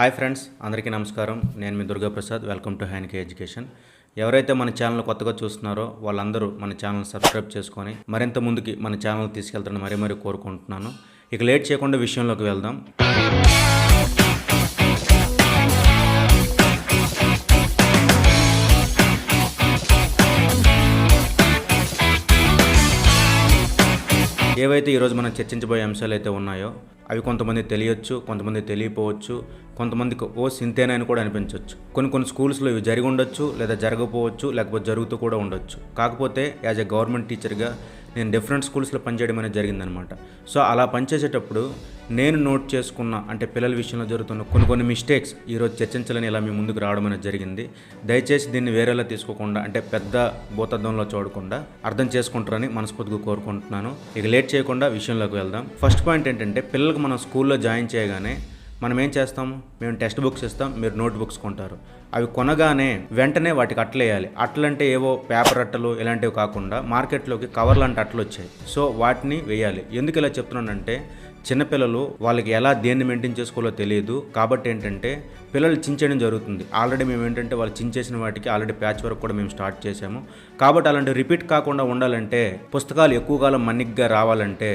Hi friends అందరికీ నమస్కారం. నేను మీ దుర్గాప్రసాద్. వెల్కమ్ టు హ్యాన్కే ఎడ్యుకేషన్. ఎవరైతే మన ఛానల్ కొత్తగా చూస్తున్నారో వాళ్ళందరూ మన ఛానల్ సబ్స్క్రైబ్ చేసుకొని మరింత ముందుకి మన ఛానల్ తీసుకెళ్తారని మరీ మరీ కోరుకుంటున్నాను. ఇక లేట్ చేయకుండా విషయంలోకి వెళ్దాం. ఏవైతే ఈరోజు మనం చర్చించబోయే అంశాలు అయితే ఉన్నాయో అవి కొంతమంది తెలియచ్చు కొంతమంది తెలియపోవచ్చు కొంతమందికి ఓ సింతేనా అని కూడా అనిపించవచ్చు కొన్ని కొన్ని స్కూల్స్లో ఇవి జరిగి ఉండొచ్చు లేదా జరగకపోవచ్చు లేకపోతే జరుగుతూ కూడా ఉండొచ్చు. కాకపోతే యాజ్ ఎ గవర్నమెంట్ టీచర్గా నేను డిఫరెంట్ స్కూల్స్లో పనిచేయడం అనేది జరిగిందనమాట. సో అలా పనిచేసేటప్పుడు నేను నోట్ చేసుకున్న అంటే పిల్లల విషయంలో జరుగుతున్న కొన్ని కొన్ని మిస్టేక్స్ ఈరోజు చర్చించాలని ఇలా మీ ముందుకు రావడం అనేది జరిగింది. దయచేసి దీన్ని వేరేలా తీసుకోకుండా అంటే పెద్ద భూతద్దంలో చూడకుండా అర్థం చేసుకుంటారని మనస్ఫూర్తిగా కోరుకుంటున్నాను. ఇక లేట్ చేయకుండా విషయంలోకి వెళ్దాం. ఫస్ట్ పాయింట్ ఏంటంటే పిల్లలకు మనం స్కూల్లో జాయిన్ చేయగానే మనం ఏం చేస్తాము మేము టెక్స్ట్ బుక్స్ ఇస్తాం మీరు నోట్ బుక్స్ కొంటారు. అవి కొనగానే వెంటనే వాటికి అట్లేయాలి అట్లంటే ఏవో పేపర్ అట్టలు ఇలాంటివి కాకుండా మార్కెట్లోకి కవర్ లాంటి అట్టలు వచ్చాయి. సో వాటిని వేయాలి. ఎందుకు ఇలా చెప్తున్నానంటే చిన్నపిల్లలు వాళ్ళకి ఎలా దేన్ని మెయింటైన్ చేసుకోవాలో తెలియదు. కాబట్టి ఏంటంటే పిల్లలు చించేయడం జరుగుతుంది. ఆల్రెడీ మేము ఏంటంటే వాళ్ళు చించేసిన వాటికి ఆల్రెడీ ప్యాచ్ వర్క్ కూడా మేము స్టార్ట్ చేసాము కాబట్టి అలాంటి రిపీట్ కాకుండా ఉండాలంటే పుస్తకాలు ఎక్కువ కాలం మన్నిగ్గా రావాలంటే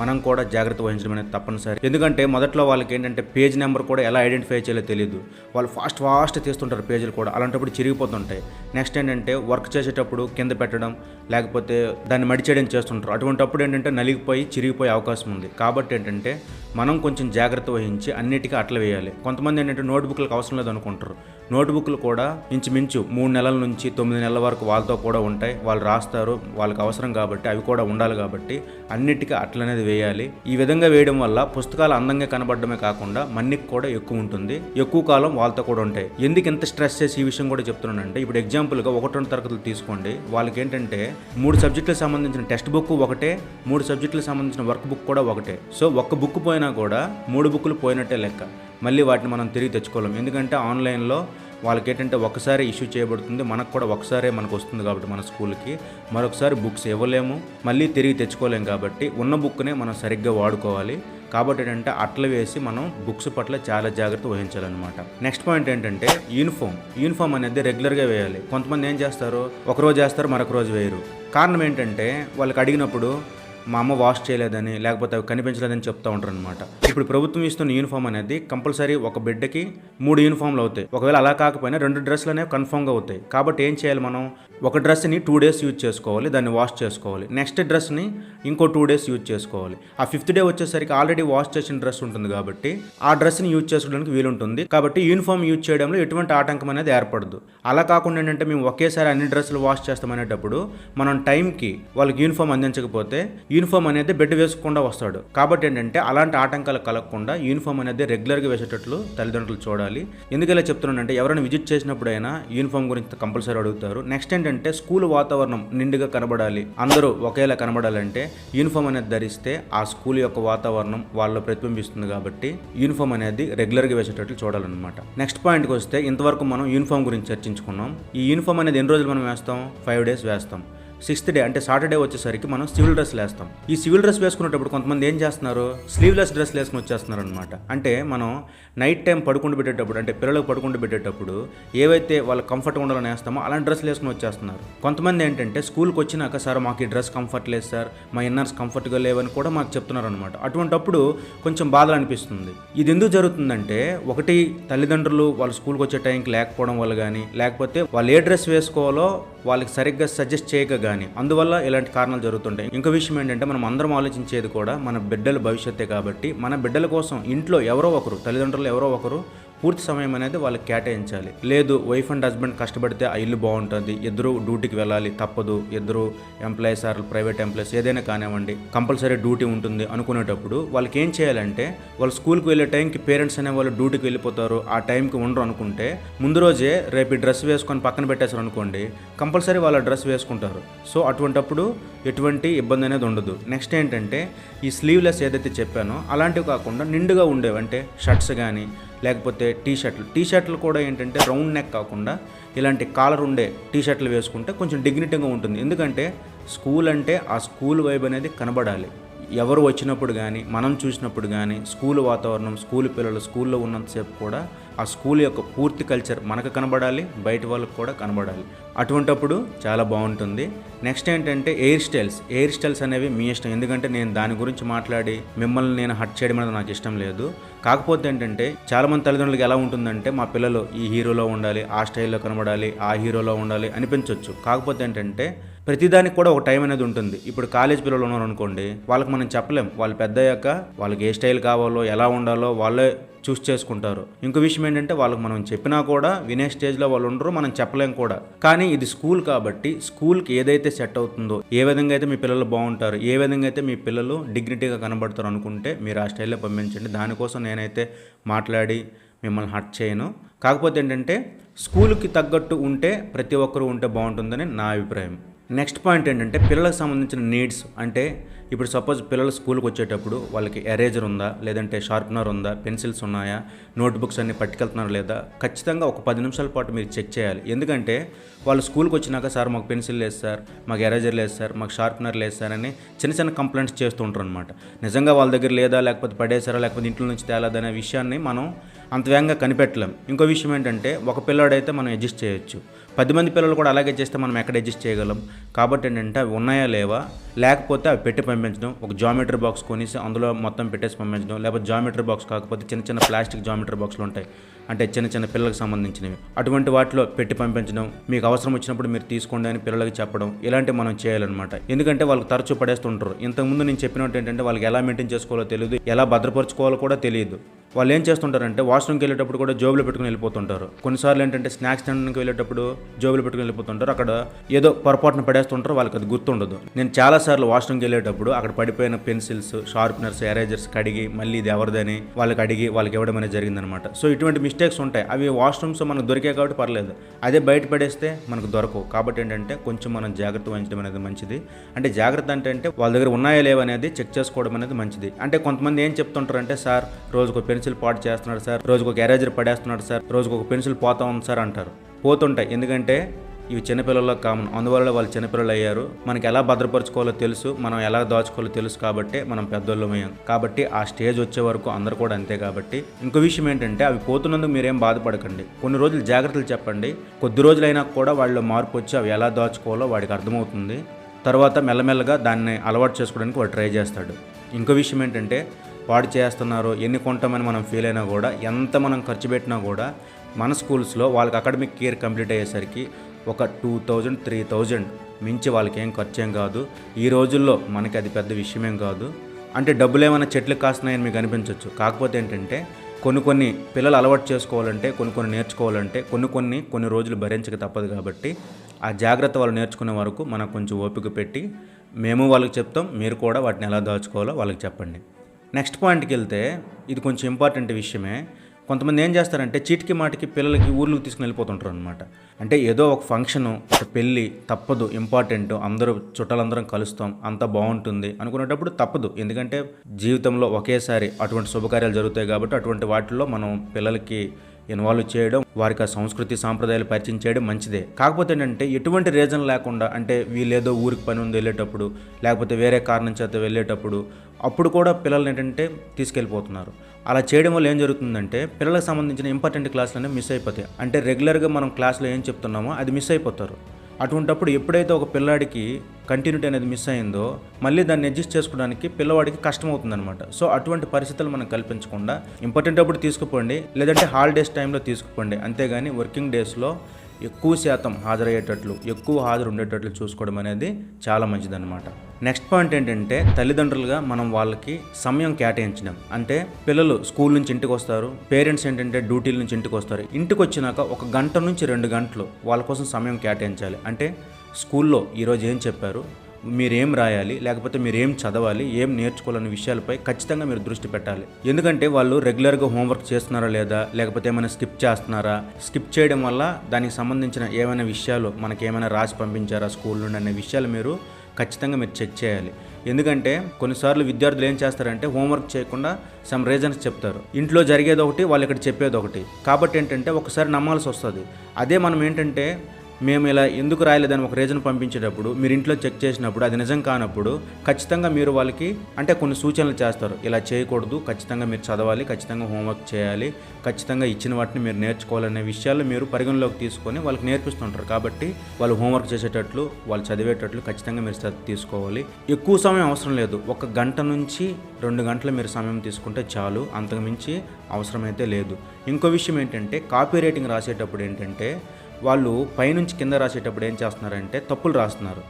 మనం కూడా జాగ్రత్త వహించడం అనేది తప్పనిసరి. ఎందుకంటే మొదట్లో వాళ్ళకి ఏంటంటే పేజ్ నెంబర్ కూడా ఎలా ఐడెంటిఫై చేయాలో తెలియదు వాళ్ళు ఫాస్ట్ ఫాస్ట్ తీస్తుంటారు పేజీలు కూడా. అలాంటప్పుడు చిరిగిపోతుంటాయి. నెక్స్ట్ ఏంటంటే వర్క్ చేసేటప్పుడు కింద పెట్టడం లేకపోతే దాన్ని మడిచేయడం చేస్తుంటారు. అటువంటిప్పుడు ఏంటంటే నలిగిపోయి చిరిగిపోయే అవకాశం ఉంది. కాబట్టి ఏంటంటే మనం కొంచెం జాగ్రత్త వహించి అన్నిటికీ అట్ల వేయాలి. కొంతమంది ఏంటంటే నోట్బుక్లకు అవసరం లేదు అనుకుంటారు నోట్బుక్లు కూడా ఇంచుమించు మూడు నెలల నుంచి తొమ్మిది నెలల వరకు వాళ్ళతో కూడా ఉంటాయి. వాళ్ళు రాస్తారు వాళ్ళకి అవసరం కాబట్టి అవి కూడా ఉండాలి కాబట్టి అన్నిటికీ అట్లనేది వేయాలి. ఈ విధంగా వేయడం వల్ల పుస్తకాలు అందంగా కనబడడమే కాకుండా మన్నికి కూడా ఎక్కువ ఉంటుంది. ఎక్కువ కాలం వాళ్ళతో కూడా ఉంటాయి. ఎందుకు ఇంత స్ట్రెస్ చేసి ఈ విషయం కూడా చెప్తున్నానంటే ఇప్పుడు ఎగ్జాంపుల్గా ఒకటి రెండు తరగతులు తీసుకోండి. వాళ్ళకి ఏంటంటే మూడు సబ్జెక్టులకు సంబంధించిన టెక్స్ట్ బుక్ ఒకటే మూడు సబ్జెక్టులకు సంబంధించిన వర్క్ బుక్ కూడా ఒకటే. సో ఒక్క బుక్ పోయినా కూడా మూడు బుక్లు పోయినట్టే లెక్క. మళ్ళీ వాటిని మనం తిరిగి తెచ్చుకోలేం. ఎందుకంటే ఆన్లైన్లో వాళ్ళకి ఏంటంటే ఒకసారి ఇష్యూ చేయబడుతుంది. మనకు కూడా ఒకసారే మనకు వస్తుంది కాబట్టి మన స్కూల్కి. మరొకసారి బుక్స్ ఇవ్వలేము. మళ్ళీ తిరిగి తెచ్చుకోలేము కాబట్టి ఉన్న బుక్నే మనం సరిగ్గా వాడుకోవాలి. కాబట్టి ఏంటంటే అట్ల వేసి మనం బుక్స్ పట్ల చాలా జాగ్రత్త వహించాలన్నమాట. నెక్స్ట్ పాయింట్ ఏంటంటే యూనిఫామ్ యూనిఫామ్ అనేది రెగ్యులర్గా వేయాలి. కొంతమంది ఏం చేస్తారు? ఒక రోజు వేస్తారు మరొక రోజు వేయరు. కారణం ఏంటంటే వాళ్ళకి అడిగినప్పుడు మా అమ్మ వాష్ చేయలేదని లేకపోతే అవి కనిపించలేదని చెప్తా ఉంటారు అనమాట ఇప్పుడు ప్రభుత్వం ఇస్తున్న యూనిఫామ్ అనేది కంపల్సరీ ఒక బిడ్డకి మూడు యూనిఫామ్లు అవుతాయి. ఒకవేళ అలా కాకపోయినా రెండు డ్రెస్సులు అనేవి కన్ఫామ్గా అవుతాయి. కాబట్టి ఏం చేయాలి మనం? ఒక డ్రెస్ని టూ డేస్ యూజ్ చేసుకోవాలి దాన్ని వాష్ చేసుకోవాలి. నెక్స్ట్ డ్రెస్ని ఇంకో టూ డేస్ యూజ్ చేసుకోవాలి. ఆ ఫిఫ్త్ డే వచ్చేసరికి ఆల్రెడీ వాష్ చేసిన డ్రెస్ ఉంటుంది కాబట్టి ఆ డ్రెస్ని యూజ్ చేసుకోవడానికి వీలుంటుంది. కాబట్టి యూనిఫామ్ యూజ్ చేయడంలో ఎటువంటి ఆటంకం అనేది ఏర్పడదు. అలా కాకుండా ఏంటంటే మేము ఒకేసారి అన్ని డ్రెస్సులు వాష్ చేస్తామనేటప్పుడు మనం టైంకి వాళ్ళకి యూనిఫామ్ అందించకపోతే యూనిఫామ్ అనేది బెడ్ వేసుకుండా వస్తాడు. కాబట్టి ఏంటంటే అలాంటి ఆటంకాలు కలగకుండా యూనిఫామ్ అనేది రెగ్యులర్గా వేసేటట్లు తల్లిదండ్రులు చూడాలి. ఎందుకు ఇలా చెప్తున్నానంటే ఎవరైనా విజిట్ చేసినప్పుడైనా యూనిఫామ్ గురించి కంపల్సరీ అడుగుతారు. నెక్స్ట్ ఏంటంటే స్కూల్ వాతావరణం నిండుగా కనబడాలి. అందరూ ఒకేలా కనబడాలంటే యూనిఫామ్ అనేది ధరిస్తే ఆ స్కూల్ యొక్క వాతావరణం వాళ్ళు ప్రతిబింబిస్తుంది కాబట్టి యూనిఫామ్ అనేది రెగ్యులర్గా వేసేటట్లు చూడాలన్నమాట. నెక్స్ట్ పాయింట్కి వస్తే ఇంతవరకు మనం యూనిఫామ్ గురించి చర్చించుకున్నాం. ఈ యూనిఫామ్ అనేది ఎన్ని రోజులు మనం వేస్తాం? ఫైవ్ డేస్ వేస్తాం. సిక్స్త్ డే అంటే సాటర్డే వచ్చేసరికి మనం సివిల్ డ్రెస్ వేస్తాం ఈ సివిల్ డ్రెస్ వేసుకునేటప్పుడు కొంతమంది ఏం చేస్తున్నారు? స్లీవ్లెస్ డ్రెస్ వేసుకుని వచ్చేస్తున్నారు అనమాట అంటే మనం నైట్ టైం పడుకుంటూ పెట్టేటప్పుడు అంటే పిల్లలకు పడుకుంటూ పెట్టేటప్పుడు ఏవైతే వాళ్ళు కంఫర్ట్గా ఉండాలని వేస్తామో అలాంటి డ్రెస్ వేసుకుని వచ్చేస్తున్నారు. కొంతమంది ఏంటంటే స్కూల్కి వచ్చినాక సార్ మాకు ఈ డ్రెస్ కంఫర్ట్ లేదు సార్. మా ఇన్నర్స్ కంఫర్ట్గా లేవని కూడా మాకు చెప్తున్నారు అనమాట అటువంటప్పుడు కొంచెం బాధలు అనిపిస్తుంది ఇది ఎందుకు జరుగుతుందంటే ఒకటి తల్లిదండ్రులు వాళ్ళ స్కూల్కి వచ్చే టైంకి లేకపోవడం వల్ల కానీ లేకపోతే వాళ్ళు ఏ డ్రెస్ వేసుకోవాలో వాళ్ళకి సరిగ్గా సజెస్ట్ చేయక కానీ. అందువల్ల ఇలాంటి కారణాలు జరుగుతుంటాయి. ఇంకో విషయం ఏంటంటే మనం అందరం ఆలోచించేది కూడా మన బిడ్డల భవిష్యత్తే కాబట్టి మన బిడ్డల కోసం ఇంట్లో ఎవరో ఒకరు తల్లిదండ్రులు ఎవరో ఒకరు పూర్తి సమయం అనేది వాళ్ళకి కేటాయించాలి. లేదు వైఫ్ అండ్ హస్బెండ్ కష్టపడితే ఆ ఇల్లు బాగుంటుంది ఇద్దరు డ్యూటీకి వెళ్ళాలి తప్పదు ఇద్దరు ఎంప్లాయీస్ ఆర్ ప్రైవేట్ ఎంప్లాయీస్ ఏదైనా కానివ్వండి కంపల్సరీ డ్యూటీ ఉంటుంది అనుకునేటప్పుడు వాళ్ళకి ఏం చేయాలంటే వాళ్ళు స్కూల్కి వెళ్ళే టైంకి పేరెంట్స్ అనే వాళ్ళు డ్యూటీకి వెళ్ళిపోతారు ఆ టైంకి ఉండరు అనుకుంటే ముందు రోజే రేపు డ్రెస్ వేసుకొని పక్కన పెట్టేశారు అనుకోండి కంపల్సరీ వాళ్ళ డ్రెస్ వేసుకుంటారు. సో అటువంటప్పుడు ఎటువంటి ఇబ్బంది అనేది ఉండదు. నెక్స్ట్ ఏంటంటే ఈ స్లీవ్లెస్ ఏదైతే చెప్పానో అలాంటివి కాకుండా నిండుగా ఉండేవి అంటే షర్ట్స్ కానీ లేకపోతే టీ షర్ట్లు టీ షర్ట్లు కూడా ఏంటంటే రౌండ్ నెక్ కాకుండా ఇలాంటి కాలర్ ఉండే టీ షర్ట్లు వేసుకుంటే కొంచెం డిగ్నిటీగా ఉంటుంది. ఎందుకంటే స్కూల్ అంటే ఆ స్కూల్ వైబ్ అనేది కనబడాలి. ఎవరు వచ్చినప్పుడు కానీ మనం చూసినప్పుడు కానీ స్కూల్ వాతావరణం స్కూల్ పిల్లలు స్కూల్లో ఉన్నంతసేపు కూడా ఆ స్కూల్ యొక్క పూర్తి కల్చర్ మనకు కనబడాలి బయట వాళ్ళకు కూడా కనబడాలి. అటువంటప్పుడు చాలా బాగుంటుంది. నెక్స్ట్ ఏంటంటే ఎయిర్ స్టైల్స్. ఎయిర్ స్టైల్స్ అనేవి మీ ఇష్టం. ఎందుకంటే నేను దాని గురించి మాట్లాడి మిమ్మల్ని నేను హట్ చేయడం అనేది నాకు ఇష్టం లేదు. కాకపోతే ఏంటంటే చాలామంది తల్లిదండ్రులకు ఎలా ఉంటుందంటే మా పిల్లలు ఈ హీరోలో ఉండాలి ఆ స్టైల్లో కనబడాలి ఆ హీరోలో ఉండాలి అనిపించవచ్చు కాకపోతే ఏంటంటే ప్రతిదానికి కూడా ఒక టైం అనేది ఉంటుంది. ఇప్పుడు కాలేజ్ పిల్లలు ఉన్నారు అనుకోండి వాళ్ళకి మనం చెప్పలేం. వాళ్ళు పెద్ద అయ్యాక వాళ్ళకి ఏ స్టైల్ కావాలో ఎలా ఉండాలో వాళ్ళే చూస్ చేసుకుంటారు. ఇంకో విషయం ఏంటంటే వాళ్ళకి మనం చెప్పినా కూడా వినే స్టేజ్లో వాళ్ళు ఉండరు మనం చెప్పలేం కూడా. కానీ ఇది స్కూల్ కాబట్టి స్కూల్కి ఏదైతే సెట్ అవుతుందో ఏ విధంగా అయితే మీ పిల్లలు బాగుంటారు ఏ విధంగా అయితే మీ పిల్లలు డిగ్నిటీగా కనబడతారు అనుకుంటే మీరు ఆ స్టైల్లో పంపించండి. దానికోసం నేనైతే మాట్లాడి మిమ్మల్ని హట్ చేయను. కాకపోతే ఏంటంటే స్కూల్కి తగ్గట్టు ఉంటే ప్రతి ఒక్కరూ ఉంటే బాగుంటుందని నా అభిప్రాయం. నెక్స్ట్ పాయింట్ ఏంటంటే పిల్లలకు సంబంధించిన నీడ్స్ అంటే ఇప్పుడు సపోజ్ పిల్లలు స్కూల్కి వచ్చేటప్పుడు వాళ్ళకి ఎరేజర్ ఉందా లేదంటే షార్ప్నర్ ఉందా పెన్సిల్స్ ఉన్నాయా నోట్బుక్స్ అన్ని పట్టుకెళ్తున్నారా లేదా ఖచ్చితంగా ఒక పది నిమిషాల పాటు మీరు చెక్ చేయాలి. ఎందుకంటే వాళ్ళు స్కూల్కి వచ్చినాక సార్ మాకు పెన్సిల్ లేదు సార్ మాకు ఎరేజర్ లేదు సార్ మాకు షార్ప్నర్ లేదు సార్ అని చిన్న చిన్న కంప్లైంట్స్ చేస్తూ ఉంటారు అనమాట నిజంగా వాళ్ళ దగ్గర లేదా లేకపోతే పడేసారా లేకపోతే ఇంట్లో నుంచి తేలాదనే విషయాన్ని మనం అంత వేగంగా కనిపెట్టలేం. ఇంకో విషయం ఏంటంటే ఒక పిల్లాడైతే మనం అడ్జస్ట్ చేయొచ్చు. పది మంది పిల్లలు కూడా అలాగే చేస్తే మనం ఎక్కడ అడ్జస్ట్ చేయగలం? కాబట్టి ఏంటంటే అవి ఉన్నాయా లేవా? లేకపోతే అవి పెట్టి పంపించడం ఒక జామెట్రీ బాక్స్ కొనేసి అందులో మొత్తం పెట్టేసి పంపించడం లేకపోతే జామెట్రీ బాక్స్ కాకపోతే చిన్న చిన్న ప్లాస్టిక్ జామెట్రీ బాక్సులు ఉంటాయి. అంటే చిన్న చిన్న పిల్లలకు సంబంధించినవి. అటువంటి వాటిలో పెట్టి పంపించడం మీకు అవసరం వచ్చినప్పుడు మీరు తీసుకోండి అని పిల్లలకి చెప్పడం ఇలాంటివి మనం చేయాలన్నమాట. ఎందుకంటే వాళ్ళకి తరచూ పడేస్తుంటారు. ఇంతకుముందు నేను చెప్పినట్టు ఏంటంటే వాళ్ళకి ఎలా మెయింటైన్ చేసుకోవాలో తెలియదు ఎలా భద్రపరచుకోవాలో కూడా తెలియదు. వాళ్ళు ఏం చేస్తుంటారంటే వాష్రూమ్కి వెళ్ళేటప్పుడు కూడా జోబులో పెట్టుకుని వెళ్ళిపోతుంటారు. కొన్నిసార్లు ఏంటంటే స్నాక్స్ తినడానికి వెళ్ళేటప్పుడు జోబులో పెట్టుకుని వెళ్ళిపోతుంటారు. అక్కడ ఏదో పొరపాటున పడేస్తుంటారు వాళ్ళకి అది గుర్తుండదు. నేను చాలాసార్లు వాష్రూమ్కి వెళ్ళేటప్పుడు అక్కడ పడిపోయిన పెన్సిల్స్ షార్ప్నర్స్ ఎరేజర్స్ కడిగి మళ్ళీ ఇది ఎవరిదని వాళ్ళకి అడిగి వాళ్ళకి ఇవ్వడం అనేది జరిగిందనమాట. సో ఇటువంటి మిస్టేక్స్ ఉంటాయి. అవి వాష్రూమ్స్ మనకు దొరికాయి కాబట్టి పర్లేదు. అదే బయట పడేస్తే మనకు దొరకవు. కాబట్టి ఏంటంటే కొంచెం మనం జాగ్రత్త వహించడం అనేది మంచిది. అంటే జాగ్రత్త అంటే అంటే వాళ్ళ దగ్గర ఉన్నాయా లేవా అనేది చెక్ చేసుకోవడం అనేది మంచిది. అంటే కొంతమంది ఏం చెప్తుంటారు అంటే సార్ రోజుకు పెన్సిల్ పాటు చేస్తున్నాడు సార్. రోజుకు ఒక ఎరేజర్ పడేస్తున్నాడు సార్. రోజుకు ఒక పెన్సిల్ పోతా ఉంది సార్ అంటారు. పోతుంటాయి. ఎందుకంటే ఇవి చిన్నపిల్లలకు కామన్. అందువల్ల వాళ్ళు చిన్నపిల్లలు అయ్యారు. మనకి ఎలా భద్రపరచుకోవాలో తెలుసు. మనం ఎలా దాచుకోవాలో తెలుసు కాబట్టి మనం పెద్దోళ్ళం అయ్యాం. కాబట్టి ఆ స్టేజ్ వచ్చే వరకు అందరు కూడా అంతే కాబట్టి. ఇంకో విషయం ఏంటంటే అవి పోతున్నందుకు మీరేం బాధపడకండి. కొన్ని రోజులు జాగ్రత్తలు చెప్పండి. కొద్ది రోజులైనా కూడా వాళ్ళు మార్పు వచ్చి అవి ఎలా దాచుకోవాలో వాడికి అర్థమవుతుంది. తర్వాత మెల్లమెల్లగా దాన్ని అలవాటు చేసుకోవడానికి వాడు ట్రై చేస్తాడు. ఇంకో విషయం ఏంటంటే వాడు చేస్తున్నారు ఎన్ని కొంటామని మనం ఫీల్ అయినా కూడా ఎంత మనం ఖర్చు పెట్టినా కూడా మన స్కూల్స్లో వాళ్ళకి అకాడమిక్ కేర్ కంప్లీట్ అయ్యేసరికి ఒక టూ థౌజండ్ త్రీ థౌజండ్ మించి వాళ్ళకి ఏం ఖర్చు ఏం కాదు. ఈ రోజుల్లో మనకి అది పెద్ద విషయమేం కాదు. అంటే డబ్బులు ఏమైనా చెట్లు కాస్తున్నాయని మీకు అనిపించవచ్చు కాకపోతే ఏంటంటే కొన్ని కొన్ని పిల్లలు అలవాటు చేసుకోవాలంటే కొన్ని కొన్ని నేర్చుకోవాలంటే కొన్ని కొన్ని కొన్ని రోజులు భరించక తప్పదు కాబట్టి ఆ జాగ్రత్త వాళ్ళు నేర్చుకునే వరకు మనకు కొంచెం ఓపిక పెట్టి మేము వాళ్ళకి చెప్తాం మీరు కూడా వాటిని ఎలా దాచుకోవాలో వాళ్ళకి చెప్పండి. నెక్స్ట్ పాయింట్కి వెళ్తే ఇది కొంచెం ఇంపార్టెంట్ విషయమే. కొంతమంది ఏం చేస్తారంటే చీటికి మాటికి పిల్లలకి ఊర్లకు తీసుకుని వెళ్ళిపోతుంటారు అనమాట అంటే ఏదో ఒక ఫంక్షను ఒక పెళ్ళి తప్పదు ఇంపార్టెంట్ అందరూ చుట్టాలందరం కలుస్తాం అంత బాగుంటుంది అనుకునేటప్పుడు తప్పదు. ఎందుకంటే జీవితంలో ఒకేసారి అటువంటి శుభకార్యాలు జరుగుతాయి కాబట్టి అటువంటి వాటిల్లో మనం పిల్లలకి ఇన్వాల్వ్ చేయడం వారికి ఆ సంస్కృతి సాంప్రదాయాలు పరిచయం చేయడం మంచిదే. కాకపోతే ఏంటంటే ఎటువంటి రీజన్ లేకుండా అంటే వీళ్ళేదో ఊరికి పని ఉంది వెళ్ళేటప్పుడు లేకపోతే వేరే కారణం చేత వెళ్ళేటప్పుడు అప్పుడు కూడా పిల్లల్ని ఏంటంటే తీసుకెళ్ళిపోతున్నారు. అలా చేయడం వల్ల ఏం జరుగుతుందంటే పిల్లలకు సంబంధించిన ఇంపార్టెంట్ క్లాసులు అనేవి మిస్ అయిపోతాయి. అంటే రెగ్యులర్గా మనం క్లాస్లో ఏం చెప్తున్నామో అది మిస్ అయిపోతారు. అటువంటప్పుడు ఎప్పుడైతే ఒక పిల్లాడికి కంటిన్యూటీ అనేది మిస్ అయిందో మళ్ళీ దాన్ని అడ్జస్ట్ చేసుకోవడానికి పిల్లవాడికి కష్టం అవుతుందన్నమాట. సో అటువంటి పరిస్థితులు మనం కల్పించకుండా ఇంపార్టెంట్ అప్పుడు తీసుకుపోండి లేదంటే హాలిడేస్ టైంలో తీసుకుపోండి. అంతేగాని వర్కింగ్ డేస్లో ఎక్కువ శాతం హాజరయ్యేటట్లు ఎక్కువ హాజరు ఉండేటట్లు చూసుకోవడం అనేది చాలా మంచిదన్నమాట. నెక్స్ట్ పాయింట్ ఏంటంటే తల్లిదండ్రులుగా మనం వాళ్ళకి సమయం కేటాయించడం. అంటే పిల్లలు స్కూల్ నుంచి ఇంటికి వస్తారు పేరెంట్స్ ఏంటంటే డ్యూటీల నుంచి ఇంటికి వస్తారు. ఇంటికి వచ్చినాక ఒక గంట నుంచి రెండు గంటలు వాళ్ళ కోసం సమయం కేటాయించాలి. అంటే స్కూల్లో ఈరోజు ఏం చెప్పారు? మీరేం రాయాలి? లేకపోతే మీరు ఏం చదవాలి? ఏం నేర్చుకోవాలనే విషయాలపై ఖచ్చితంగా మీరు దృష్టి పెట్టాలి. ఎందుకంటే వాళ్ళు రెగ్యులర్గా హోంవర్క్ చేస్తున్నారా లేదా? లేకపోతే ఏమైనా స్కిప్ చేస్తున్నారా? స్కిప్ చేయడం వల్ల దానికి సంబంధించిన ఏమైనా విషయాలు మనకి ఏమైనా రాసి పంపించారా స్కూల్ నుండి అనే విషయాలు మీరు ఖచ్చితంగా మీరు చెక్ చేయాలి. ఎందుకంటే కొన్నిసార్లు విద్యార్థులు ఏం చేస్తారంటే హోంవర్క్ చేయకుండా సమ్ రీజన్స్ చెప్తారు. ఇంట్లో జరిగేది ఒకటి వాళ్ళు ఇక్కడ చెప్పేది ఒకటి కాబట్టి ఏంటంటే ఒకసారి నమ్మాల్సి వస్తుంది. అదే మనం ఏంటంటే మేము ఇలా ఎందుకు రాయలేదని ఒక రీజన్ పంపించేటప్పుడు మీరు ఇంట్లో చెక్ చేసినప్పుడు అది నిజం కానప్పుడు ఖచ్చితంగా మీరు వాళ్ళకి అంటే కొన్ని సూచనలు చేస్తారు. ఇలా చేయకూడదు ఖచ్చితంగా మీరు చదవాలి ఖచ్చితంగా హోంవర్క్ చేయాలి ఖచ్చితంగా ఇచ్చిన వాటిని మీరు నేర్చుకోవాలనే విషయాలు మీరు పరిగణలోకి తీసుకొని వాళ్ళకి నేర్పిస్తుంటారు. కాబట్టి వాళ్ళు హోంవర్క్ చేసేటట్లు వాళ్ళు చదివేటట్లు ఖచ్చితంగా మీరు శ్రద్ధ తీసుకోవాలి. ఎక్కువ సమయం అవసరం లేదు. ఒక గంట నుంచి రెండు గంటలు మీరు సమయం తీసుకుంటే చాలు. అంతకుమించి అవసరమైతే లేదు. ఇంకో విషయం ఏంటంటే కాపీ రేటింగ్ రాసేటప్పుడు ఏంటంటే వాళ్ళు పైనుంచి కింద రాసేటప్పుడు ఏం చేస్తున్నారంటే తప్పులు రాస్తున్నారు.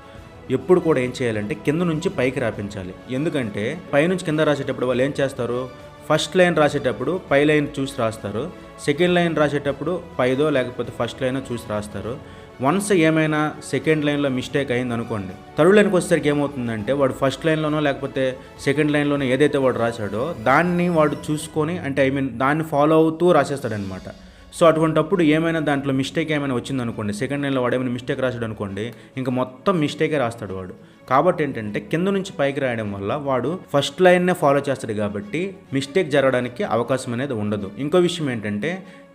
ఎప్పుడు కూడా ఏం చేయాలంటే కింద నుంచి పైకి రాపించాలి. ఎందుకంటే పైనుంచి కింద రాసేటప్పుడు వాళ్ళు ఏం చేస్తారు? ఫస్ట్ లైన్ రాసేటప్పుడు పై లైన్ చూసి రాస్తారు. సెకండ్ లైన్ రాసేటప్పుడు పైదో లేకపోతే ఫస్ట్ లైన్ చూసి రాస్తారు. వన్స్ ఏమైనా సెకండ్ లైన్లో మిస్టేక్ అయింది అనుకోండి థర్డ్ లైన్కి వచ్చేసరికి ఏమవుతుందంటే వాడు ఫస్ట్ లైన్లోనో లేకపోతే సెకండ్ లైన్లోనో ఏదైతే వాడు రాశాడో దాన్ని వాడు చూసుకొని అంటే ఐ మీన్ దాన్ని ఫాలో అవుతూ రాసేస్తాడనమాట సో అటువంటప్పుడు ఏమైనా దాంట్లో మిస్టేక్ ఏమైనా వచ్చిందనుకోండి సెకండ్ లైన్లో వాడు ఏమైనా మిస్టేక్ రాశాడు అనుకోండి ఇంకా మొత్తం మిస్టేకే రాస్తాడు వాడు. కాబట్టి ఏంటంటే కింద నుంచి పైకి రాయడం వల్ల వాడు ఫస్ట్ లైన్నే ఫాలో చేస్తాడు కాబట్టి మిస్టేక్ జరగడానికి అవకాశం అనేది ఉండదు. ఇంకో విషయం ఏంటంటే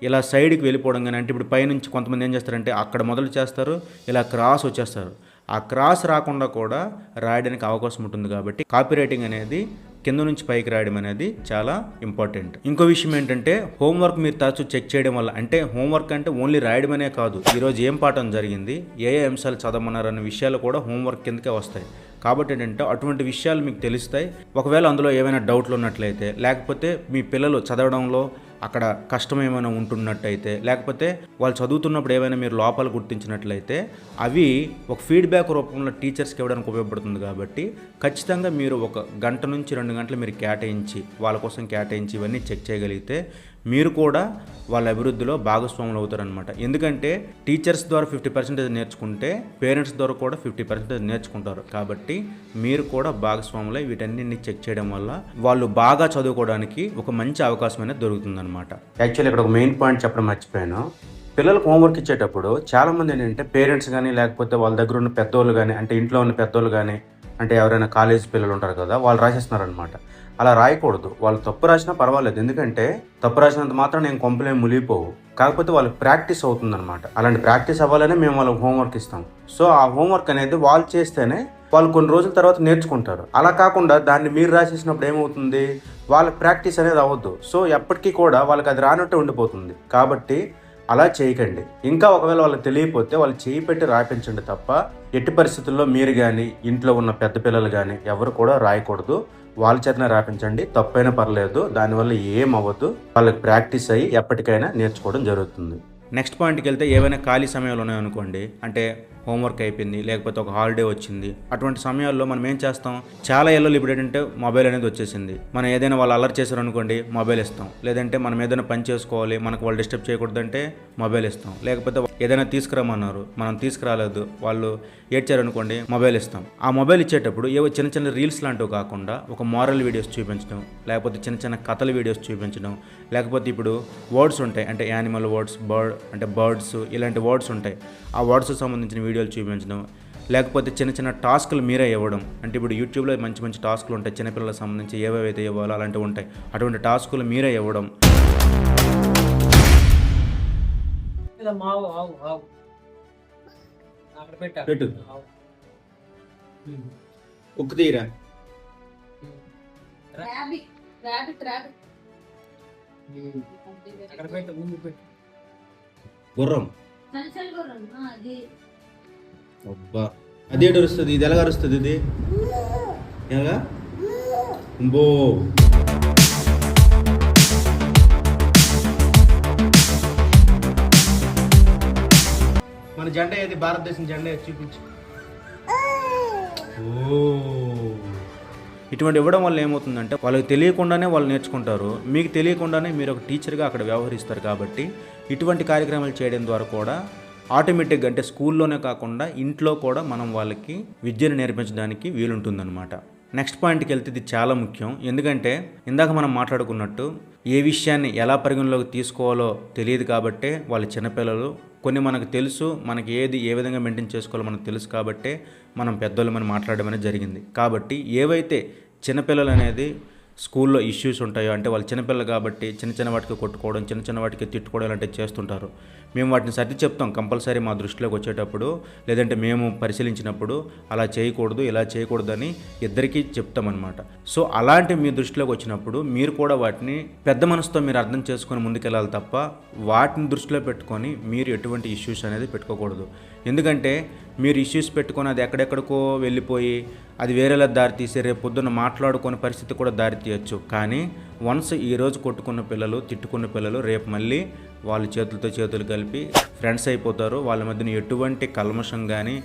ఇలా సైడ్కి వెళ్ళిపోవడం కానీ అంటే ఇప్పుడు పైనుంచి కొంతమంది ఏం చేస్తారంటే అక్కడ మొదలు చేస్తారు ఇలా క్రాస్ వచ్చేస్తారు. ఆ క్రాస్ రాకుండా కూడా రాయడానికి అవకాశం ఉంటుంది కాబట్టి కాపీ రైటింగ్ అనేది కింద నుంచి పైకి రాయడం అనేది చాలా ఇంపార్టెంట్. ఇంకో విషయం ఏంటంటే హోంవర్క్ మీరు తరచూ చెక్ చేయడం వల్ల అంటే హోంవర్క్ అంటే ఓన్లీ రాయడమనే కాదు ఈరోజు ఏం పాఠం జరిగింది ఏ ఏ అంశాలు చదవమన్నారన్న విషయాలు కూడా హోంవర్క్ కిందకే వస్తాయి. కాబట్టి ఏంటంటే అటువంటి విషయాలు మీకు తెలుస్తాయి. ఒకవేళ అందులో ఏమైనా డౌట్లు ఉన్నట్లయితే లేకపోతే మీ పిల్లలు చదవడంలో అక్కడ కష్టం ఏమైనా ఉంటున్నట్టయితే లేకపోతే వాళ్ళు చదువుతున్నప్పుడు ఏమైనా మీరు లోపాలు గుర్తించినట్లయితే అవి ఒక ఫీడ్బ్యాక్ రూపంలో టీచర్స్కి ఇవ్వడానికి ఉపయోగపడుతుంది కాబట్టి ఖచ్చితంగా మీరు ఒక గంట నుంచి రెండు గంటలు మీరు కేటాయించి వాళ్ళ కోసం కేటాయించి ఇవన్నీ చెక్ చేయగలిగితే మీరు కూడా వాళ్ళ అభివృద్ధిలో భాగస్వాములు అవుతారనమాట ఎందుకంటే టీచర్స్ ద్వారా ఫిఫ్టీ పర్సెంటేజ్ నేర్చుకుంటే పేరెంట్స్ ద్వారా కూడా ఫిఫ్టీ పర్సెంటేజ్ నేర్చుకుంటారు. కాబట్టి మీరు కూడా భాగస్వాములై వీటన్నింటిని చెక్ చేయడం వల్ల వాళ్ళు బాగా చదువుకోవడానికి ఒక మంచి అవకాశం అనేది దొరుకుతుందనమాట యాక్చువల్లీ ఇక్కడ ఒక మెయిన్ పాయింట్ చెప్పడం మర్చిపోయాను. పిల్లలకు హోంవర్క్ ఇచ్చేటప్పుడు చాలామంది ఏంటంటే పేరెంట్స్ కానీ లేకపోతే వాళ్ళ దగ్గర ఉన్న పెద్దోళ్ళు కానీ అంటే ఇంట్లో ఉన్న పెద్దోళ్ళు కానీ అంటే ఎవరైనా కాలేజ్ పిల్లలు ఉంటారు కదా వాళ్ళు రాసేస్తున్నారనమాట అలా రాయకూడదు. వాళ్ళు తప్పు రాసినా పర్వాలేదు. ఎందుకంటే తప్పు రాసినంత మాత్రం నేను కొంపలేం ములిగిపోవు కాకపోతే వాళ్ళకి ప్రాక్టీస్ అవుతుందన్నమాట. అలాంటి ప్రాక్టీస్ అవ్వాలనే మేము వాళ్ళకి హోంవర్క్ ఇస్తాం. సో ఆ హోంవర్క్ అనేది వాళ్ళు చేస్తేనే వాళ్ళు కొన్ని రోజుల తర్వాత నేర్చుకుంటారు. అలా కాకుండా దాన్ని మీరు రాసేసినప్పుడు ఏమవుతుంది? వాళ్ళ ప్రాక్టీస్ అనేది అవ్వద్దు. సో ఎప్పటికీ కూడా వాళ్ళకి అది రానట్టు ఉండిపోతుంది. కాబట్టి అలా చేయకండి. ఇంకా ఒకవేళ వాళ్ళకి తెలియకపోతే వాళ్ళు చేయి పెట్టి రాయించండి తప్ప ఎట్టి పరిస్థితుల్లో మీరు కానీ ఇంట్లో ఉన్న పెద్ద పిల్లలు కానీ ఎవరు కూడా రాయకూడదు. వాళ్ళ చేతనే రాపించండి. తప్పైనా పర్లేదు. దానివల్ల ఏం అవ్వదు వాళ్ళకి ప్రాక్టీస్ అయ్యి ఎప్పటికైనా నేర్చుకోవడం జరుగుతుంది. నెక్స్ట్ పాయింట్కి వెళ్తే ఏవైనా ఖాళీ సమయాలు ఉన్నాయనుకోండి. అంటే హోంవర్క్ అయిపోయింది లేకపోతే ఒక హాలిడే వచ్చింది. అటువంటి సమయాల్లో మనం ఏం చేస్తాం? చాలా ఇళ్ళు ఇప్పుడు ఏంటంటే మొబైల్ అనేది వచ్చేసింది. మనం ఏదైనా వాళ్ళు అలర్ట్ చేశారు అనుకోండి మొబైల్ ఇస్తాం. లేదంటే మనం ఏదైనా పని చేసుకోవాలి మనకు వాళ్ళు డిస్టర్బ్ చేయకూడదంటే మొబైల్ ఇస్తాం. లేకపోతే ఏదైనా తీసుకురమ్మన్నారు మనం తీసుకురాలేదు వాళ్ళు ఏడ్చారు అనుకోండి మొబైల్ ఇస్తాం. ఆ మొబైల్ ఇచ్చేటప్పుడు ఏవో చిన్న చిన్న రీల్స్ లాంటివి కాకుండా ఒక మారల్ వీడియోస్ చూపించడం లేకపోతే చిన్న చిన్న కథల వీడియోస్ చూపించడం లేకపోతే ఇప్పుడు వర్డ్స్ ఉంటాయి. అంటే యానిమల్ వర్డ్స్ బర్డ్ అంటే బర్డ్స్ ఇలాంటి వర్డ్స్ ఉంటాయి. ఆ వర్డ్స్ సంబంధించిన వీడియోలు చూపించడం లేకపోతే చిన్న చిన్న టాస్కులు మీరే ఇవ్వడం. అంటే ఇప్పుడు యూట్యూబ్లో మంచి మంచి టాస్కులు ఉంటాయి. చిన్నపిల్లలకు సంబంధించి ఏవేవైతే ఇవ్వాలో అలాంటివి ఉంటాయి. అటువంటి టాస్కులు మీరే ఇవ్వడం. పెట్టా. ఉక్కు తీరా. గుర్రం. అబ్బా. అది ఏడు అరుస్తుంది? ఇది ఎలాగ అరుస్తుంది ఇది? ఎలాగా? బో మన జెండా ఏది? భారతదేశం జెండా చూపించు. ఓ. ఇటువంటి ఇవ్వడం వల్ల ఏమవుతుందంటే వాళ్ళకి తెలియకుండానే వాళ్ళు నేర్చుకుంటారు. మీకు తెలియకుండానే మీరు ఒక టీచర్గా అక్కడ వ్యవహరిస్తారు కాబట్టి ఇటువంటి కార్యక్రమాలు చేయడం ద్వారా కూడా ఆటోమేటిక్గా అంటే స్కూల్లోనే కాకుండా ఇంట్లో కూడా మనం వాళ్ళకి విద్యను నేర్పించడానికి వీలుంటుందన్నమాట. నెక్స్ట్ పాయింట్కి వెళ్తే ఇది చాలా ముఖ్యం. ఎందుకంటే ఇందాక మనం మాట్లాడుకున్నట్టు ఏ విషయాన్ని ఎలా పరిగణలోకి తీసుకోవాలో తెలియదు కాబట్టే వాళ్ళ చిన్నపిల్లలు కొన్ని మనకు తెలుసు మనకి ఏది ఏ విధంగా మెయింటైన్ చేసుకోవాలో మనకు తెలుసు కాబట్టే మనం పెద్దోళ్ళు మనం మాట్లాడడం అనేది జరిగింది. కాబట్టి ఏవైతే చిన్నపిల్లలు అనేది స్కూల్లో ఇష్యూస్ ఉంటాయో అంటే వాళ్ళు చిన్నపిల్లలు కాబట్టి చిన్న చిన్న వాటికి కొట్టుకోవడం చిన్న చిన్న వాటికి తిట్టుకోవడం ఇలాంటివి చేస్తుంటారు. మేము వాటిని సర్ది చెప్తాం కంపల్సరీ మా దృష్టిలోకి వచ్చేటప్పుడు. లేదంటే మేము పరిశీలించినప్పుడు అలా చేయకూడదు ఇలా చేయకూడదని ఇద్దరికీ చెప్తామన్నమాట. సో అలాంటి మీ దృష్టిలోకి వచ్చినప్పుడు మీరు కూడా వాటిని పెద్ద మనసుతో మీరు అర్థం చేసుకొని ముందుకెళ్ళాలి తప్ప వాటిని దృష్టిలో పెట్టుకొని మీరు ఎటువంటి ఇష్యూస్ అనేది పెట్టుకోకూడదు. ఎందుకంటే మీరు ఇష్యూస్ పెట్టుకొని అది ఎక్కడెక్కడికో వెళ్ళిపోయి అది వేరేలా దారి తీసి రేపు పొద్దున్న మాట్లాడుకునే పరిస్థితి కూడా దారి తీయచ్చు. కానీ వన్స్ ఈరోజు కొట్టుకున్న పిల్లలు తిట్టుకున్న పిల్లలు రేపు మళ్ళీ వాళ్ళ చేతులతో చేతులు కలిపి ఫ్రెండ్స్ అయిపోతారు. వాళ్ళ మధ్యన ఎటువంటి కల్మషం కానీ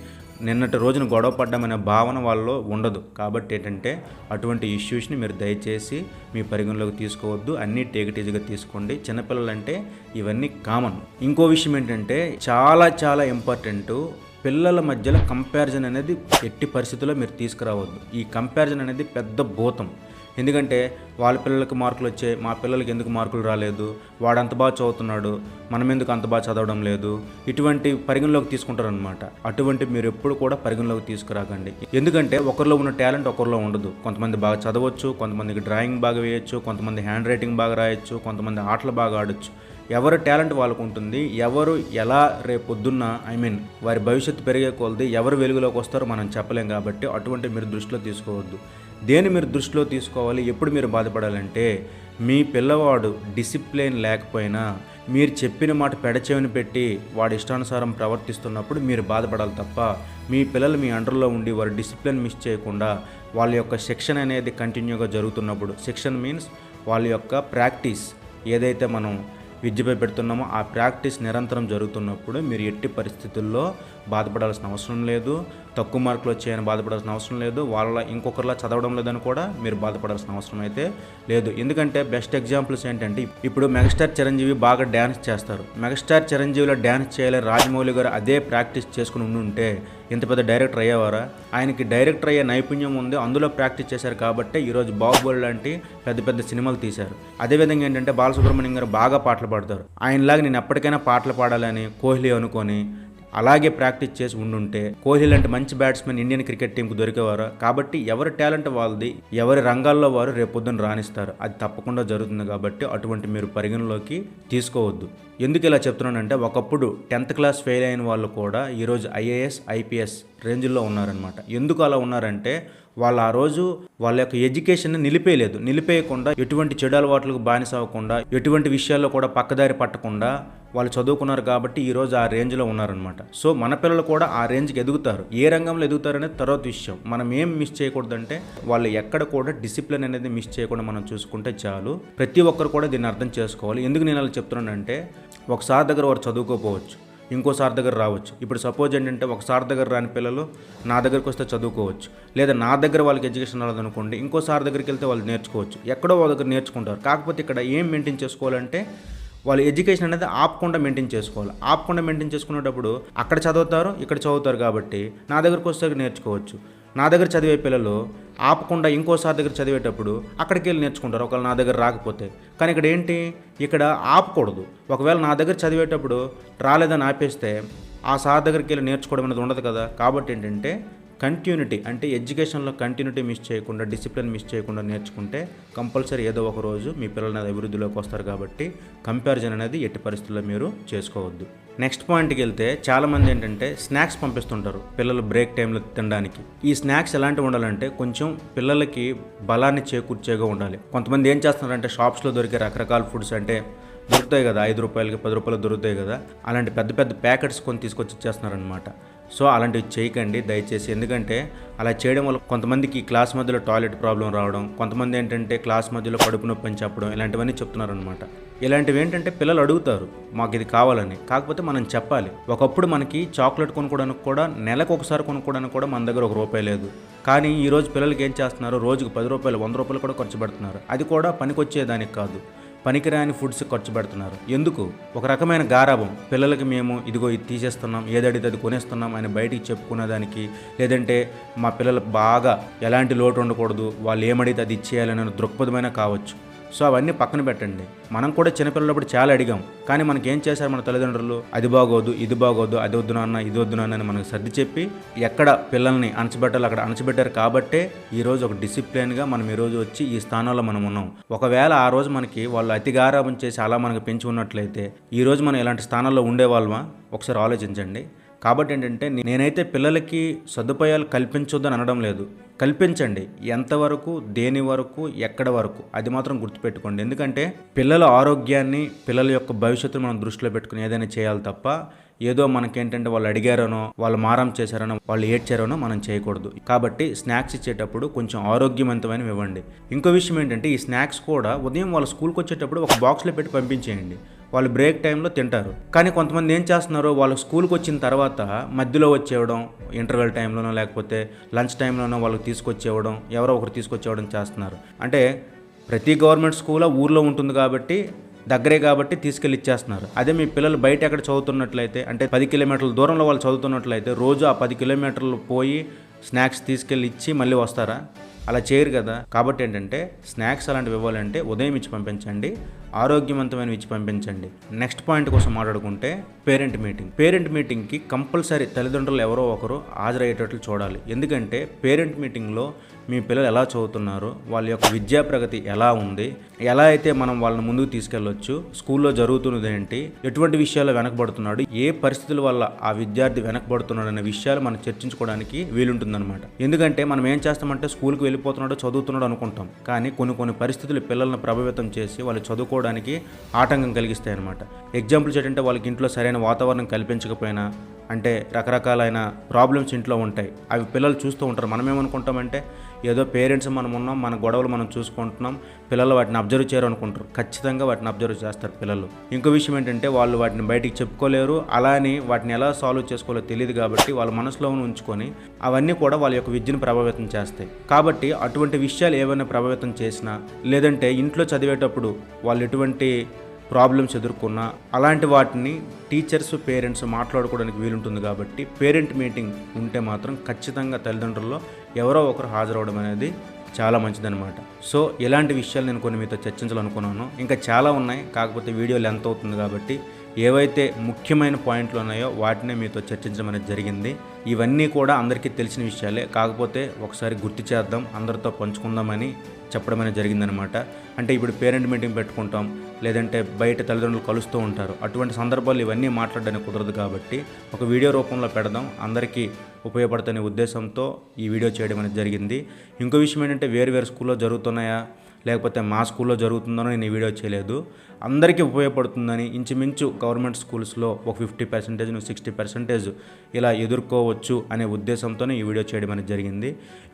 నిన్నటి రోజున గొడవ పడ్డామనే భావన వాళ్ళలో ఉండదు. కాబట్టి ఏంటంటే అటువంటి ఇష్యూస్ని మీరు దయచేసి మీ పరిగణలోకి తీసుకోవద్దు. అన్నీ టేకటీజీగా తీసుకోండి. చిన్నపిల్లలంటే ఇవన్నీ కామన్. ఇంకో విషయం ఏంటంటే చాలా చాలా ఇంపార్టెంట్ పిల్లల మధ్యలో కంపారిజన్ అనేది ఎట్టి పరిస్థితుల్లో మీరు తీసుకురావద్దు. ఈ కంపారిజన్ అనేది పెద్ద భూతం. ఎందుకంటే వాళ్ళ పిల్లలకి మార్కులు వచ్చాయి మా పిల్లలకి ఎందుకు మార్కులు రాలేదు? వాడు అంత బాగా చదువుతున్నాడు మనం ఎందుకు అంత బాగా చదవడం లేదు? ఇటువంటి పరిగణలోకి తీసుకుంటారనమాట అటువంటి మీరు ఎప్పుడు కూడా పరిగణలోకి తీసుకురాకండి. ఎందుకంటే ఒకరిలో ఉన్న టాలెంట్ ఒకరిలో ఉండదు. కొంతమంది బాగా చదవచ్చు కొంతమందికి డ్రాయింగ్ బాగా వేయచ్చు కొంతమంది హ్యాండ్ రైటింగ్ బాగా రాయొచ్చు కొంతమంది ఆటలు బాగా ఆడొచ్చు. ఎవరి టాలెంట్ వాళ్ళకు ఉంటుంది ఎవరు ఎలా రేపొద్దున్న ఐ మీన్ వారి భవిష్యత్తు పెరిగే కొలది ఎవరు వెలుగులోకి వస్తారో మనం చెప్పలేం కాబట్టి అటువంటి మీరు దృష్టిలో తీసుకోవద్దు. దేని మీరు దృష్టిలో తీసుకోవాలి ఎప్పుడు మీరు బాధపడాలంటే మీ పిల్లవాడు డిసిప్లిన్ లేకపోయినా మీరు చెప్పిన మాట పెడచెవిని పెట్టి వాడి ఇష్టానుసారం ప్రవర్తిస్తున్నప్పుడు మీరు బాధపడాలి తప్ప మీ పిల్లలు మీ అండర్లో ఉండి వారు డిసిప్లిన్ మిస్ చేయకుండా వాళ్ళ యొక్క శిక్షణ అనేది కంటిన్యూగా జరుగుతున్నప్పుడు శిక్షణ మీన్స్ వాళ్ళ యొక్క ప్రాక్టీస్ ఏదైతే మనం విద్యపై పెడుతున్నామో ఆ ప్రాక్టీస్ నిరంతరం జరుగుతున్నప్పుడు మీరు ఎట్టి పరిస్థితుల్లో బాధపడాల్సిన అవసరం లేదు తక్కువ మార్కులు వచ్చాయని బాధపడాల్సిన అవసరం లేదు వాళ్ళ ఇంకొకరిలా చదవడం లేదని కూడా మీరు బాధపడాల్సిన అవసరం అయితే లేదు. ఎందుకంటే బెస్ట్ ఎగ్జాంపుల్స్ ఏంటంటే ఇప్పుడు మెగాస్టార్ చిరంజీవి బాగా డ్యాన్స్ చేస్తారు. మెగాస్టార్ చిరంజీవిలో డ్యాన్స్ చేయాలి రాజమౌళి గారు అదే ప్రాక్టీస్ చేసుకుని ఉండి ఉంటే ఇంత పెద్ద డైరెక్టర్ అయ్యేవారా? ఆయనకి డైరెక్టర్ అయ్యే నైపుణ్యం ఉంది అందులో ప్రాక్టీస్ చేశారు కాబట్టి ఈరోజు బాహుబలి లాంటి పెద్ద పెద్ద సినిమాలు తీశారు. అదేవిధంగా ఏంటంటే బాలసుబ్రహ్మణ్యం గారు బాగా పాటలు పాడతారు. ఆయనలాగా నేను ఎప్పటికైనా పాటలు పాడాలని కోహ్లీ అనుకొని అలాగే ప్రాక్టీస్ చేసి ఉండుంటే కోహ్లీ లాంటి మంచి బ్యాట్స్మెన్ ఇండియన్ క్రికెట్ టీంకు దొరికేవారు? కాబట్టి ఎవరి టాలెంట్ వాళ్ళది ఎవరి రంగాల్లో వారు రేపొద్దున రాణిస్తారు. అది తప్పకుండా జరుగుతుంది కాబట్టి అటువంటి మీరు పరిగణలోకి తీసుకోవద్దు. ఎందుకు ఇలా చెప్తున్నానంటే ఒకప్పుడు టెన్త్ క్లాస్ ఫెయిల్ అయిన వాళ్ళు కూడా ఈరోజు ఐఏఎస్ ఐపీఎస్ రేంజ్లో ఉన్నారనమాట ఎందుకు అలా ఉన్నారంటే వాళ్ళు ఆ రోజు వాళ్ళ యొక్క ఎడ్యుకేషన్ నిలిపేయలేదు. నిలిపేయకుండా ఎటువంటి చెడు అలవాట్లకు బానిస అవ్వకుండా ఎటువంటి విషయాల్లో కూడా పక్కదారి పట్టకుండా వాళ్ళు చదువుకున్నారు కాబట్టి ఈ రోజు ఆ రేంజ్లో ఉన్నారనమాట సో మన పిల్లలు కూడా ఆ రేంజ్కి ఎదుగుతారు. ఏ రంగంలో ఎదుగుతారనేది తర్వాత విషయం. మనం ఏం మిస్ చేయకూడదంటే వాళ్ళు ఎక్కడ కూడా డిసిప్లిన్ అనేది మిస్ చేయకుండా మనం చూసుకుంటే చాలు. ప్రతి ఒక్కరు కూడా దీన్ని అర్థం చేసుకోవాలి. ఎందుకు నేను అలా చెప్తున్నానంటే ఒకసారి దగ్గర వారు చదువుకోపోవచ్చు. ఇంకో సార్ దగ్గర రావచ్చు. ఇప్పుడు సపోజ్ ఏంటంటే ఒక సార్ దగ్గర రాని పిల్లలు నా దగ్గరకు వస్తే చదువుకోవచ్చు. లేదా నా దగ్గర వాళ్ళకి ఎడ్యుకేషన్ రాదనుకోండి ఇంకో సార్ దగ్గరికి వెళ్తే వాళ్ళు నేర్చుకోవచ్చు. ఎక్కడో వాళ్ళ దగ్గర నేర్చుకుంటారు. కాకపోతే ఇక్కడ ఏం మెయింటైన్ చేసుకోవాలంటే వాళ్ళు ఎడ్యుకేషన్ అనేది ఆపకుండా మెయింటైన్ చేసుకోవాలి. ఆపకుండా మెయింటైన్ చేసుకునేటప్పుడు అక్కడ చదువుతారు ఇక్కడ చదువుతారు కాబట్టి నా దగ్గరకు వస్తే నేర్చుకోవచ్చు. నా దగ్గర చదివే పిల్లలు ఆపకుండా ఇంకోసారి దగ్గర చదివేటప్పుడు అక్కడికి వెళ్ళి నేర్చుకుంటారు. ఒకవేళ నా దగ్గర రాకపోతే. కానీ ఇక్కడ ఏంటి? ఇక్కడ ఆపకూడదు. ఒకవేళ నా దగ్గర చదివేటప్పుడు రాలేదని ఆపేస్తే ఆ సార్ దగ్గరికి వెళ్ళి నేర్చుకోవడం అనేది ఉండదు కదా. కాబట్టి ఏంటంటే కంటిన్యూటీ అంటే ఎడ్యుకేషన్లో కంటిన్యూటీ మిస్ చేయకుండా డిసిప్లిన్ మిస్ చేయకుండా నేర్చుకుంటే కంపల్సరీ ఏదో ఒక రోజు మీ పిల్లలని అభివృద్ధిలోకి వస్తారు కాబట్టి కంపారిజన్ అనేది ఎట్టి పరిస్థితుల్లో మీరు చేసుకోవద్దు. నెక్స్ట్ పాయింట్కి వెళ్తే చాలామంది ఏంటంటే స్నాక్స్ పంపిస్తుంటారు పిల్లలు బ్రేక్ టైంలో తినడానికి. ఈ స్నాక్స్ ఎలాంటివి ఉండాలంటే కొంచెం పిల్లలకి బలాన్ని చేకూర్చేగా ఉండాలి. కొంతమంది ఏం చేస్తున్నారంటే షాప్స్లో దొరికే రకరకాల ఫుడ్స్ అంటే దొరుకుతాయి కదా ఐదు రూపాయలకి పది రూపాయలు దొరుకుతాయి కదా అలాంటి పెద్ద పెద్ద ప్యాకెట్స్ కొని తీసుకొచ్చి ఇచ్చేస్తున్నారనమాట సో అలాంటివి చేయకండి దయచేసి. ఎందుకంటే అలా చేయడం వల్ల కొంతమందికి క్లాస్ మధ్యలో టాయిలెట్ ప్రాబ్లం రావడం కొంతమంది ఏంటంటే క్లాస్ మధ్యలో కడుపు నొప్పి అని చెప్పడం ఇలాంటివన్నీ చెప్తున్నారనమాట ఇలాంటివి ఏంటంటే పిల్లలు అడుగుతారు మాకు ఇది కావాలని. కాకపోతే మనం చెప్పాలి. ఒకప్పుడు మనకి చాక్లెట్ కొనుక్కోవడానికి కూడా నెలకు ఒకసారి కొనుక్కోవడానికి కూడా మన దగ్గర ఒక రూపాయి లేదు. కానీ ఈరోజు పిల్లలకి ఏం చేస్తున్నారు? రోజుకు పది రూపాయలు వంద రూపాయలు కూడా ఖర్చు పెడుతున్నారు. అది కూడా పనికొచ్చేదానికి కాదు. పనికిరాని ఫుడ్స్ ఖర్చు పెడుతున్నారు. ఎందుకు? ఒక రకమైన గారాభం. పిల్లలకి మేము ఇదిగో ఇది తీసేస్తున్నాం ఏదడితే అది కొనేస్తున్నాం అని బయటికి చెప్పుకునేదానికి లేదంటే మా పిల్లలు బాగా ఎలాంటి లోటు ఉండకూడదు వాళ్ళు ఏమడితే అది ఇచ్చేయాలనే దృక్పథమైన కావచ్చు. సో అవన్నీ పక్కన పెట్టండి. మనం కూడా చిన్నపిల్లలప్పుడు చాలా అడిగాం. కానీ మనకి ఏం చేశారు మన తల్లిదండ్రులు? అది బాగోదు ఇది బాగోదు అది వద్దు నాన్న ఇది వద్దు నాన్న అని మనకు సర్ది చెప్పి ఎక్కడ పిల్లల్ని అణచిపెట్టాలి అక్కడ అణచిపెట్టారు కాబట్టే ఈరోజు ఒక డిసిప్లిన్గా మనం ఈ రోజు వచ్చి ఈ స్థానంలో మనం ఉన్నాం. ఒకవేళ ఆ రోజు మనకి వాళ్ళు అతిగారాపం చేసి అలా మనకు పెంచి ఉన్నట్లయితే ఈరోజు మనం ఇలాంటి స్థానాల్లో ఉండేవాళ్ళమా ఒకసారి ఆలోచించండి. కాబట్టి ఏంటంటే నేనైతే పిల్లలకి సదుపాయాలు కల్పించొద్దని అనడం లేదు. కల్పించండి. ఎంతవరకు దేని వరకు ఎక్కడ వరకు అది మాత్రం గుర్తుపెట్టుకోండి. ఎందుకంటే పిల్లల ఆరోగ్యాన్ని పిల్లల యొక్క భవిష్యత్తును మనం దృష్టిలో పెట్టుకుని ఏదైనా చేయాలి తప్ప ఏదో మనకేంటంటే వాళ్ళు అడిగారనో వాళ్ళు మారం చేశారనో వాళ్ళు ఏడ్చారనో మనం చేయకూడదు. కాబట్టి స్నాక్స్ ఇచ్చేటప్పుడు కొంచెం ఆరోగ్యవంతమైనవి ఇవ్వండి. ఇంకో విషయం ఏంటంటే ఈ స్నాక్స్ కూడా ఉదయం వాళ్ళ స్కూల్కి వచ్చేటప్పుడు ఒక బాక్స్లో పెట్టి పంపించేయండి. వాళ్ళు బ్రేక్ టైంలో తింటారు. కానీ కొంతమంది ఏం చేస్తున్నారు వాళ్ళు స్కూల్కి వచ్చిన తర్వాత మధ్యలో వచ్చేవడం ఇంటర్వెల్ టైంలోనో లేకపోతే లంచ్ టైంలోనో వాళ్ళకి తీసుకొచ్చేవడం ఎవరో ఒకరు తీసుకొచ్చేవడం చేస్తున్నారు. అంటే ప్రతి గవర్నమెంట్ స్కూల్ ఊర్లో ఉంటుంది కాబట్టి దగ్గరే కాబట్టి తీసుకెళ్ళి ఇచ్చేస్తున్నారు. అదే మీ పిల్లలు బయట ఎక్కడ చదువుతున్నట్లయితే అంటే పది కిలోమీటర్ల దూరంలో వాళ్ళు చదువుతున్నట్లయితే రోజు ఆ పది కిలోమీటర్లు పోయి స్నాక్స్ తీసుకెళ్ళి ఇచ్చి మళ్ళీ వస్తారా? అలా చేయరు కదా. కాబట్టి ఏంటంటే స్నాక్స్ అలాంటివి ఇవ్వాలంటే ఉదయం ఇచ్చి పంపించండి ఆరోగ్యవంతమైన ఇచ్చి పంపించండి. నెక్స్ట్ పాయింట్ కోసం మాట్లాడుకుంటే పేరెంట్ మీటింగ్. పేరెంట్ మీటింగ్కి కంపల్సరీ తల్లిదండ్రులు ఎవరో ఒకరు హాజరయ్యేటట్లు చూడాలి. ఎందుకంటే పేరెంట్ మీటింగ్లో మీ పిల్లలు ఎలా చదువుతున్నారు వాళ్ళ యొక్క విద్యా ప్రగతి ఎలా ఉంది ఎలా అయితే మనం వాళ్ళని ముందుకు తీసుకెళ్ళొచ్చు స్కూల్లో జరుగుతున్నది ఏంటి ఎటువంటి విషయాలు వెనకబడుతున్నాడు ఏ పరిస్థితుల వల్ల ఆ విద్యార్థి వెనకబడుతున్నాడు అనే విషయాలు మనం చర్చించుకోవడానికి వీలుంటుందన్నమాట. ఎందుకంటే మనం ఏం చేస్తామంటే స్కూల్కి వెళ్ళిపోతున్నాడో చదువుతున్నాడు అనుకుంటాం. కానీ కొన్ని కొన్ని పరిస్థితులు పిల్లల్ని ప్రభావితం చేసి వాళ్ళు చదువుకోవడం చదువుకోవడానికి ఆటంకం కలిగిస్తాయి అనమాట ఎగ్జాంపుల్ ఏంటంటే వాళ్ళకి ఇంట్లో సరైన వాతావరణం కల్పించకపోయినా అంటే రకరకాలైన ప్రాబ్లమ్స్ ఇంట్లో ఉంటాయి. అవి పిల్లలు చూస్తూ ఉంటారు. మనం ఏమనుకుంటామంటే ఏదో పేరెంట్స్ మనం ఉన్నాం మన గొడవలు మనం చూసుకుంటున్నాం పిల్లలు వాటిని అబ్జర్వ్ చేయరు అనుకుంటారు. ఖచ్చితంగా వాటిని అబ్జర్వ్ చేస్తారు పిల్లలు. ఇంకో విషయం ఏంటంటే వాళ్ళు వాటిని బయటికి చెప్పుకోలేరు. అలా అని వాటిని ఎలా సాల్వ్ చేసుకోవాలో తెలియదు కాబట్టి వాళ్ళ మనసులో ఉంచుకొని అవన్నీ కూడా వాళ్ళ యొక్క విద్యను ప్రభావితం చేస్తాయి. కాబట్టి అటువంటి విషయాలు ఏమైనా ప్రభావితం చేసినా లేదంటే ఇంట్లో చదివేటప్పుడు వాళ్ళు ఎటువంటి ప్రాబ్లమ్స్ ఎదుర్కొన్నా అలాంటి వాటిని టీచర్స్ పేరెంట్స్ మాట్లాడుకోవడానికి వీలుంటుంది కాబట్టి పేరెంట్ మీటింగ్ ఉంటే మాత్రం ఖచ్చితంగా తల్లిదండ్రుల్లో ఎవరో ఒకరు హాజరవడం అనేది చాలా మంచిదన్నమాట. సో ఇలాంటి విషయాలు నేను కొన్ని మీతో చర్చించాలనుకున్నాను. ఇంకా చాలా ఉన్నాయి. కాకపోతే వీడియో లెంత్ అవుతుంది కాబట్టి ఏవైతే ముఖ్యమైన పాయింట్లు ఉన్నాయో వాటినే మీతో చర్చించడం అనేది జరిగింది. ఇవన్నీ కూడా అందరికీ తెలిసిన విషయాలే. కాకపోతే ఒకసారి గుర్తు చేద్దాం అందరితో పంచుకుందామని చెప్పడం అనేది జరిగిందనమాట. అంటే ఇప్పుడు పేరెంట్ మీటింగ్ పెట్టుకుంటాం లేదంటే బయట తల్లిదండ్రులు కలుస్తూ ఉంటారు. అటువంటి సందర్భాలు ఇవన్నీ మాట్లాడడానికి కుదరదు కాబట్టి ఒక వీడియో రూపంలో పెడదాం. అందరికీ ఉపయోగపడుతున్న ఉద్దేశంతో ఈ వీడియో చేయడం అనేది జరిగింది. ఇంకో విషయం ఏంటంటే వేరు వేరు స్కూల్లో జరుగుతున్నాయా లేకపోతే మా స్కూల్లో జరుగుతుందనో నేను ఈ వీడియో చేయలేదు. అందరికీ ఉపయోగపడుతుందని ఇంచుమించు గవర్నమెంట్ స్కూల్స్లో ఒక ఫిఫ్టీ పర్సెంటేజ్ సిక్స్టీ పర్సెంటేజ్ ఇలా ఎదుర్కోవచ్చు అనే ఉద్దేశంతోనే ఈ వీడియో చేయడం అనేది జరిగింది.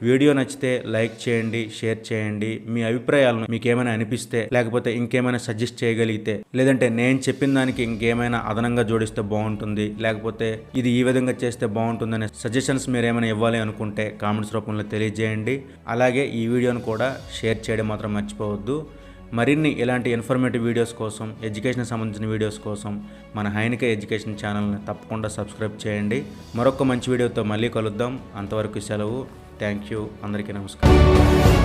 వీడియో నచ్చితే లైక్ చేయండి షేర్ చేయండి. మీ అభిప్రాయాలను మీకు ఏమైనా అనిపిస్తే లేకపోతే ఇంకేమైనా సజెస్ట్ చేయగలిగితే లేదంటే నేను చెప్పిన దానికి ఇంకేమైనా అదనంగా జోడిస్తే బాగుంటుంది లేకపోతే ఇది ఈ విధంగా చేస్తే బాగుంటుందనే సజెషన్స్ మీరు ఏమైనా ఇవ్వాలి అనుకుంటే కామెంట్స్ రూపంలో తెలియజేయండి. అలాగే ఈ వీడియోను కూడా షేర్ చేయడం మాత్రం మర్చిపోవద్దు. మరిన్ని ఇలాంటి ఇన్ఫర్మేటివ్ వీడియోస్ కోసం ఎడ్యుకేషన్ సంబంధించిన వీడియోస్ కోసం మన హైనిక ఎడ్యుకేషన్ ఛానల్ని తప్పకుండా సబ్స్క్రైబ్ చేయండి. మరొక మంచి వీడియోతో మళ్ళీ కలుద్దాం. అంతవరకు సెలవు. థ్యాంక్ యూ అందరికీ నమస్కారం.